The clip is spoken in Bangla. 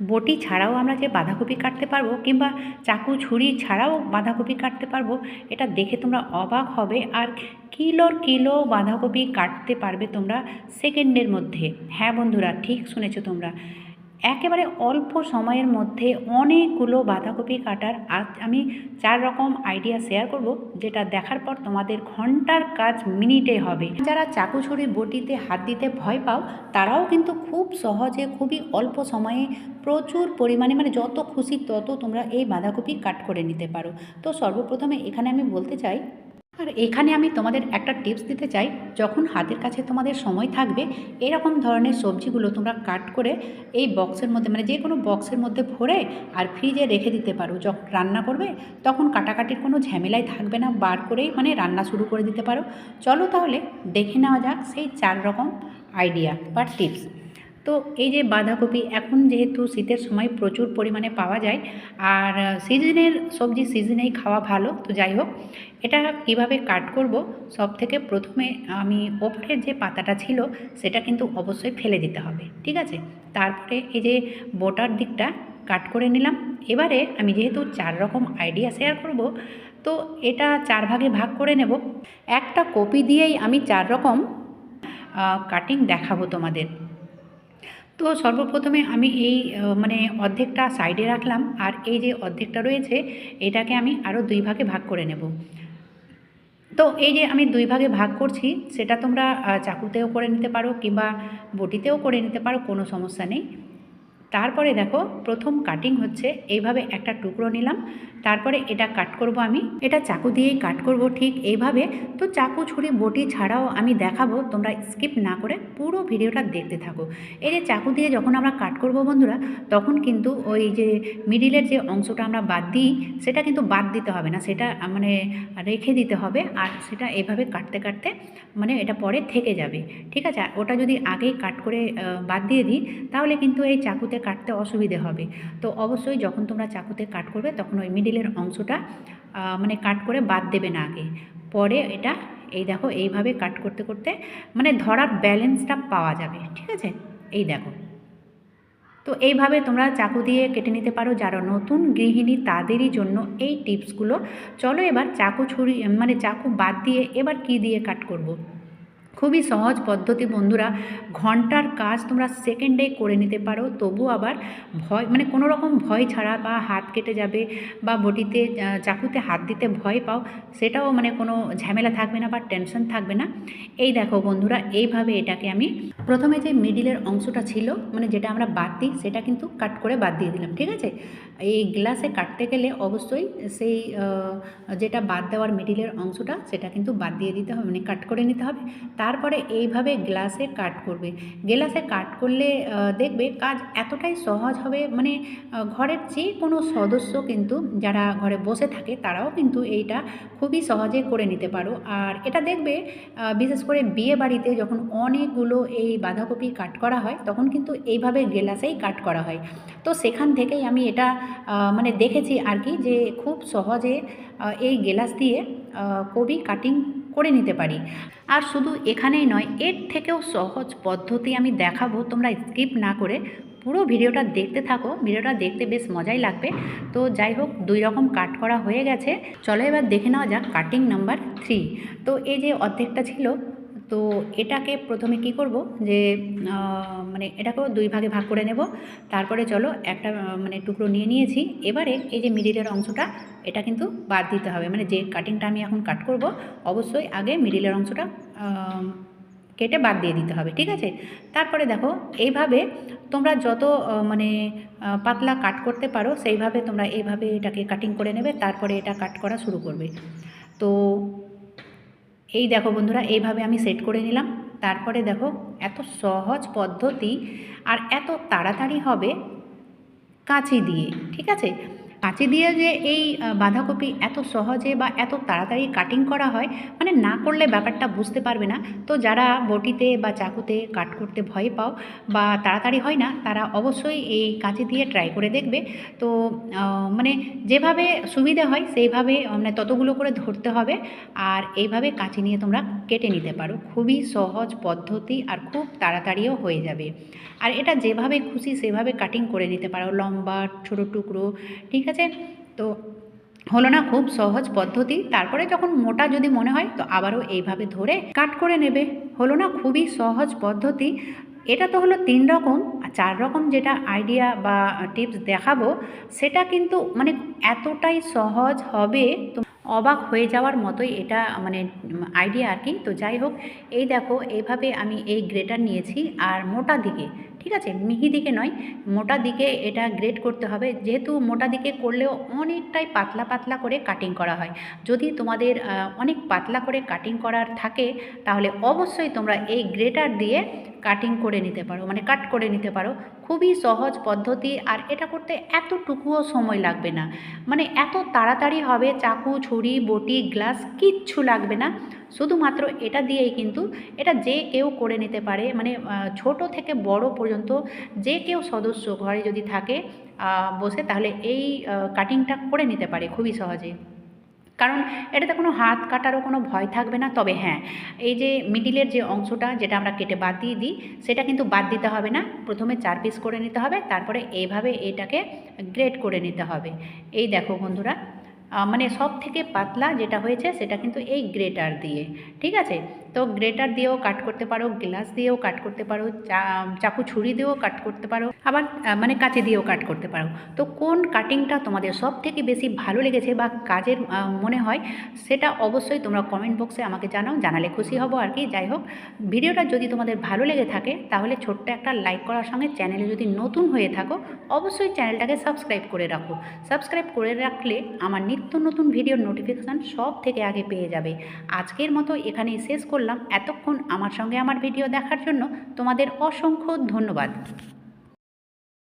বটি ছাড়াও আমরা যে বাঁধাকপি কাটতে পারব কিংবা চাকু ছুরি ছাড়াও বাঁধাকপি কাটতে পারব, এটা দেখে তোমরা অবাক হবে। আর কিলোর কিলো বাঁধাকপি কাটতে পারবে তোমরা সেকেন্ডের মধ্যে। হ্যাঁ বন্ধুরা, ঠিক শুনেছো তোমরা। একেবারে অল্প সময়ের মধ্যে অনেকগুলো বাঁধাকপি কাটার আজ আমি চার রকম আইডিয়া শেয়ার করব, যেটা দেখার পর তোমাদের ঘণ্টার কাজ মিনিটে হবে। যারা চাকু ছুরি বটিতে হাত দিতে ভয় পাও, তারাও কিন্তু খুব সহজে, খুবই অল্প সময়ে প্রচুর পরিমাণে মানে যত খুশি তত তোমরা এই বাঁধাকপি কাট করে নিতে পারো। তো সর্বপ্রথমে এখানে আমি বলতে চাই আর এখানে আমি তোমাদের একটা টিপস দিতে চাই, যখন হাতের কাছে তোমাদের সময় থাকবে, এরকম ধরনের সবজিগুলো তোমরা কাট করে এই বক্সের মধ্যে মানে যে কোনো বক্সের মধ্যে ভরে আর ফ্রিজে রেখে দিতে পারো। যখন রান্না করবে, তখন কাটাকাটির কোনো ঝামেলাই থাকবে না, বার করেই মানে রান্না শুরু করে দিতে পারো। চলো তাহলে দেখে নেওয়া যাক সেই চার রকম আইডিয়া বা টিপস তো এই যে বাঁধাকপি, এখন যেহেতু শীতের সময় প্রচুর পরিমাণে পাওয়া যায়, আর সিজনের সবজি সিজনেই খাওয়া ভালো, তো যাই হোক, এটা কীভাবে কাট করব? সব থেকে প্রথমে আমি ওপরের যে পাতাটা ছিল, সেটা কিন্তু অবশ্যই ফেলে দিতে হবে, ঠিক আছে? তারপরে এই যে বোটার দিকটা কাট করে নিলাম। এবারে আমি যেহেতু চার রকম আইডিয়া শেয়ার করব, তো এটা চার ভাগে ভাগ করে নেব। একটা কপি দিয়েই আমি চার রকম কাটিং দেখাবো তোমাদের। তো সর্বপ্রথমে আমি এই মানে অর্ধেকটা সাইডে রাখলাম আর এই যে অর্ধেকটা রয়েছে, এটাকে আমি আরও দুই ভাগে ভাগ করে নেব। তো এই যে আমি দুই ভাগে ভাগ করছি, সেটা তোমরা চাকুতেও করে নিতে পারো কিংবা বটিতেও করে নিতে পারো, কোনো সমস্যা নেই। তারপরে দেখো প্রথম কাটিং হচ্ছে, এইভাবে একটা টুকরো নিলাম, তারপরে এটা কাট করব আমি। এটা চাকু দিয়েই কাট করব ঠিক এইভাবে। তো চাকু ছুরি বটি ছাড়াও আমি দেখাবো, তোমরা স্কিপ না করে পুরো ভিডিওটা দেখতে থাকো। এই যে চাকু দিয়ে যখন আমরা কাট করব বন্ধুরা, তখন কিন্তু ওই যে মিডিলের যে অংশটা আমরা বাদ দিই, সেটা কিন্তু বাদ দিতে হবে না। সেটা মানে রেখে দিতে হবে আর সেটা এভাবে কাটতে কাটতে মানে এটা পরে থেকে যাবে। ঠিক আছে? ওটা যদি আগেই কাট করে বাদ দিয়ে দিই, তাহলে কিন্তু এই চাকুতে কাটতে অসুবিধে হবে। তো অবশ্যই যখন তোমরা চাকুতে কাট করবে তখন ওই মিডিলের অংশটা মানে কাট করে বাদ দেবে না আগে। পরে এটা, এই দেখো, এইভাবে কাট করতে করতে মানে ধরার ব্যালেন্সটা পাওয়া যাবে, ঠিক আছে? এই দেখো। তো এইভাবে তোমরা চাকু দিয়ে কেটে নিতে পারো যারা নতুন গৃহিণী তাদেরই জন্য এই টিপসগুলো চলো এবার চাকু ছুরি মানে চাকু বাদ দিয়ে এবার কি দিয়ে কাট করব। খুবই সহজ পদ্ধতি বন্ধুরা। ঘণ্টার কাজ তোমরা সেকেন্ডে করে নিতে পারো তবু আবার ভয় মানে কোনো রকম ভয় ছাড়া বা হাত কেটে যাবে বা বটিতে চাকুতে হাত দিতে ভয় পাও, সেটাও মানে কোনো ঝামেলা থাকবে না বা টেনশন থাকবে না। এই দেখো বন্ধুরা, এইভাবে এটাকে আমি প্রথমে যে মিডিলের অংশটা ছিল মানে যেটা আমরা বাদ দিই, সেটা কিন্তু কাট করে বাদ দিয়ে দিলাম, ঠিক আছে? এই গ্লাসে কাটতে গেলে অবশ্যই সেই যেটা বাদ দেওয়ার মিডিলের অংশটা, সেটা কিন্তু বাদ দিয়ে দিতে হবে মানে কাট করে নিতে হবে। তারপরে এইভাবে গ্লাসে কাট করবে। গ্লাসে কাট করলে দেখবে কাজ এতটাই সহজ হবে মানে ঘরের যে কোনো সদস্য কিন্তু, যারা ঘরে বসে থাকে, তারাও কিন্তু এইটা খুবই সহজে করে নিতে পারো। আর এটা দেখবে বিশেষ করে বিয়ে বাড়িতে যখন অনেকগুলো এই বাঁধাকপি কাট করা হয়, তখন কিন্তু এইভাবে গেলাসেই কাট করা হয়। তো সেখান থেকেই আমি এটা মানে দেখেছি আর কি যে খুব সহজে এই গেলাস দিয়ে কবি কাটিং করে নিতে পারি। আর শুধু এখানেই নয়, এর থেকেও সহজ পদ্ধতি আমি দেখাবো, তোমরা স্কিপ না করে পুরো ভিডিওটা দেখতে থাকো। ভিডিওটা দেখতে বেশ মজাই লাগবে। তো যাই হোক, দুই রকম কাট করা হয়ে গেছে। চলো এবার দেখে নেওয়া যাক কাটিং নাম্বার থ্রি তো এই যে অর্ধেকটা ছিল তো এটাকে প্রথমে কি করব? যে মানে এটাকেও দুই ভাগে ভাগ করে নেব। তারপরে চলো একটা মানে টুকরো নিয়ে নিয়েছি। এবারে এই যে মিডিলের অংশটা, এটা কিন্তু বাদ দিতে হবে। মানে যে কাটিংটা আমি এখন কাট করব, অবশ্যই আগে মিডিলের অংশটা কেটে বাদ দিয়ে দিতে হবে, ঠিক আছে? তারপরে দেখো, এইভাবে তোমরা যত মানে পাতলা কাট করতে পারো, সেইভাবে তোমরা এইভাবে এটাকে কাটিং করে নেবে। তারপরে এটা কাট করা শুরু করবে। তো এই দেখো বন্ধুরা, এইভাবে আমি সেট করে নিলাম। তারপরে দেখো, এত সহজ পদ্ধতি আর এত তাড়াতাড়ি হবে কাঁচি দিয়ে, ঠিক আছে? কাঁচি দিয়ে যে এই বাঁধাকপি এত সহজে বা এত তাড়াতাড়ি কাটিং করা হয় মানে না করলে ব্যাপারটা বুঝতে পারবে না। তো যারা বটিতে বা চাকুতে কাট করতে ভয় পাও বা তাড়াতাড়ি হয় না, তারা অবশ্যই এই কাঁচি দিয়ে ট্রাই করে দেখবে। তো মানে যেভাবে সুবিধা হয়, সেইভাবে মানে ততগুলো করে ধরতে হবে। আর এইভাবে কাঁচি নিয়ে তোমরা কেটে নিতে পারো। খুবই সহজ পদ্ধতি আর খুব তাড়াতাড়িও হয়ে যাবে। আর এটা যেভাবে খুশি, সেভাবে কাটিং করে নিতে পারো। লম্বা, ছোটো টুকরো, ঠিক আছে। তো হলো না খুব সহজ পদ্ধতি। তারপরে যখন মোটা যদি মনে হয়, তো আবারও এইভাবে ধরে কাট করে নেবে। হলো না খুবই সহজ পদ্ধতি। এটা তো হলো তিন রকম। চার রকম যেটা আইডিয়া বা টিপস দেখাবো, সেটা কিন্তু মানে এতটাই সহজ হবে তো অবাক হয়ে যাওয়ার মতোই এটা মানে আইডিয়া আর কি। তো যাই হোক, এই দেখো, এইভাবে আমি এই গ্রেটার নিয়েছি। আর মোটা দিকে ঠিক আছে? মিহি দিকে নয়, মোটা দিকে এটা গ্রেট করতে হবে। যেহেতু মোটা দিকে করলেও অনেকটাই পাতলা পাতলা করে কাটিং করা হয়। যদি তোমাদের অনেক পাতলা করে কাটিং করার থাকে, তাহলে অবশ্যই তোমরা এই গ্রেটার দিয়ে কাটিং করে নিতে পারো মানে কাট করে নিতে পারো। খুবই সহজ পদ্ধতি আর এটা করতে এতটুকুও সময় লাগবে না। মানে এত তাড়াতাড়ি হবে, চাকু, ছুরি, বটি, গ্লাস কিচ্ছু লাগবে না। শুধুমাত্র এটা দিয়েই কিন্তু এটা যে কেউ করে নিতে পারে মানে ছোট থেকে বড় পর্যন্ত যে কেউ সদস্য ঘরে যদি থাকে বসে তাহলে এই কাটিংটা করে নিতে পারে খুবই সহজে কারণ এটাতে কোনো হাত কাটারও কোনো ভয় থাকবে না। তবে হ্যাঁ এই যে মিডিলের যে অংশটা যেটা আমরা কেটে বাদ দিয়ে দিই, সেটা কিন্তু বাদ দিতে হবে না। প্রথমে চার পিস করে নিতে হবে, তারপরে এইভাবে এটাকে গ্রেড করে নিতে হবে। এই দেখো বন্ধুরা মানে সব থেকে পাতলা যেটা হয়েছে সেটা কিন্তু এই গ্রেটার দিয়ে ঠিক আছে? তো গ্রেটার দিয়েও কাট করতে পারো, গ্লাস দিয়েও কাট করতে পারো চাকু ছুরি দিয়েও কাট করতে পারো, আবার মানে কাঁচি দিয়েও কাট করতে পারো। তো কোন কাটিংটা তোমাদের সব থেকে বেশি ভালো লেগেছে বা কাজের মনে হয় সেটা অবশ্যই তোমরা কমেন্ট বক্সে আমাকে জানাও, জানালে খুশি হব আর কি। যাই হোক, ভিডিওটা যদি তোমাদের ভালো লেগে থাকে তাহলে ছোট্ট একটা লাইক করার সঙ্গে চ্যানেলে যদি নতুন হয়ে থাকো, অবশ্যই চ্যানেলটাকে সাবস্ক্রাইব করে রাখো। সাবস্ক্রাইব করে রাখলে আমার নিত্য নতুন ভিডিওর নোটিফিকেশান সব থেকে আগে পেয়ে যাবে। আজকের মতো এখানেই শেষ করলাম এতক্ষণ আমার সঙ্গে আমার ভিডিও দেখার জন্য তোমাদের অসংখ্য ধন্যবাদ।